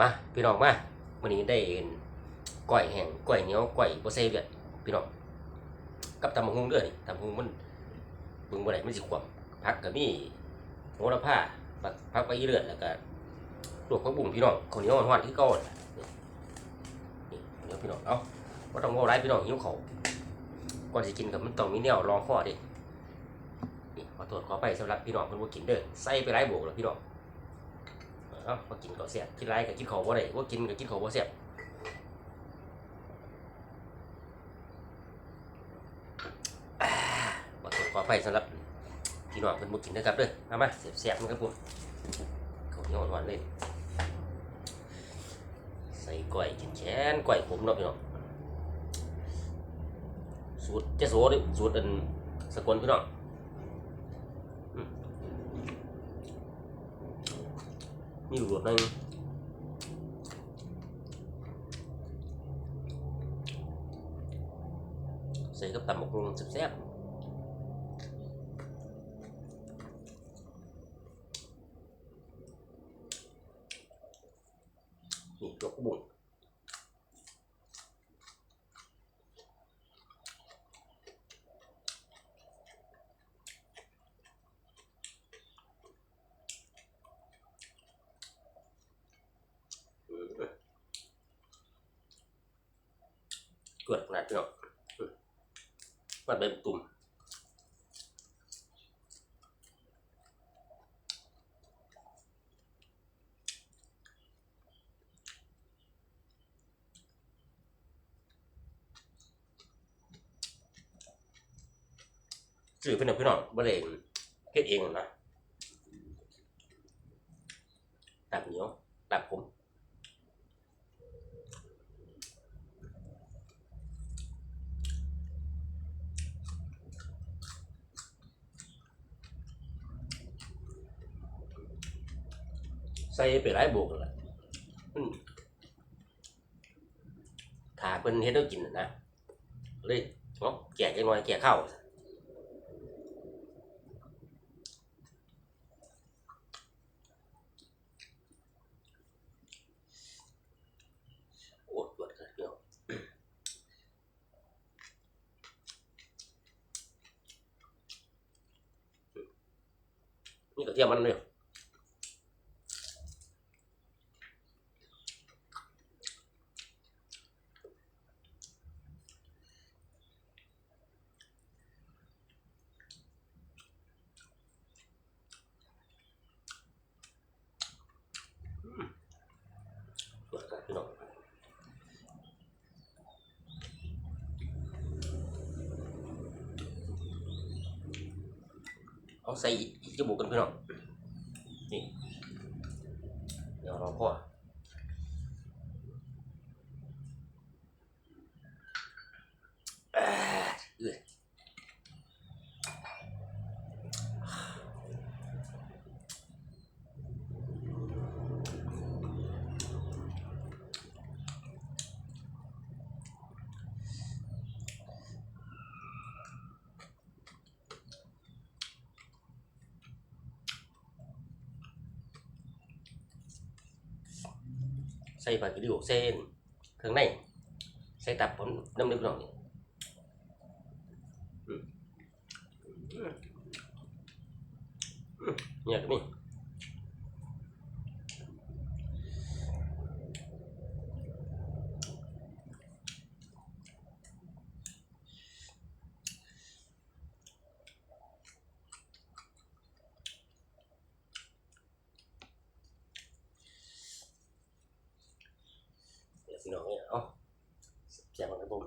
มาพี่น้องมาวันนี้ได้เห็นก้อยแห้งก้อยเหนียวก้อยบ่ใส่เลือดพี่น้องกับตำบักหุ่งเด้อนี่ตำบักหุ่งมันบิ่งบ่ได้มันสิขวมผักก็มีโหระพาผักผักใบเลือดแล้วก็ลวกผักบุ้งพี่น้องข้าวเหนียวฮ้อนคือเก่าน่ะนี่นี่เดี๋ยวพี่น้องเอ้าบ่ต้องเว้าหลายพี่น้องหิวข้าวก่อนสิกินก็มันต้องมีแนวรองคอดินี่ขอโทษขอไปสำหรับพี่น้องเพิ่นบ่กินเด้อใส่ไปหลายโบกแล้วพี่น้อง เอ้ามากินข้าวเสียบกินไรก็กินข้าวบ่ได้ว่ากินก็กินข้าวบ่เสียบอ่าบ่ต้องขอไปสำหรับพี่น้องเพิ่นบ่กินนะครับเด้อมามาเสียบๆมันครับผมเขาเหนียวหวานๆเลยใส่ก้อยแขนก้อยผมเนาะพี่น้องสูตรเจะโสดสูตรอันสกลพี่น้อง มีอยู่รสหนึงใส่กับตำบักหุ่งแซ่บๆนี่ตั วดขนาดนี้เนาะอืมมันเป็นตุ่มสื่อพี่น้องพี่น้องบ่ได้เฮ็ดเองนะตับเหนียวตับผม ใส่ไปหลายโบกแล้วล่ะอืมถ้าเพิ่นเฮ็ดให้กินน่ะนะเลยเนาะแก่จังหน่อยแก่ข้าวโอ้ปวดกันเดียวนี่กระเทียมมันเลย เปิดกันพี่น้อง เอาใส่อีกอีกจมูกกันพี่น้อง นี่ เดี๋ยวรอพ่ออ่าเอื้อย ใส่ผักกระดิ่งเส้นเครื่องในใส่ตับผมน้ำนึกน้องนี่อืมอืมอืมเนี่ยก็มี พี่น้องเนี่ยเอาเสียงมันครับผม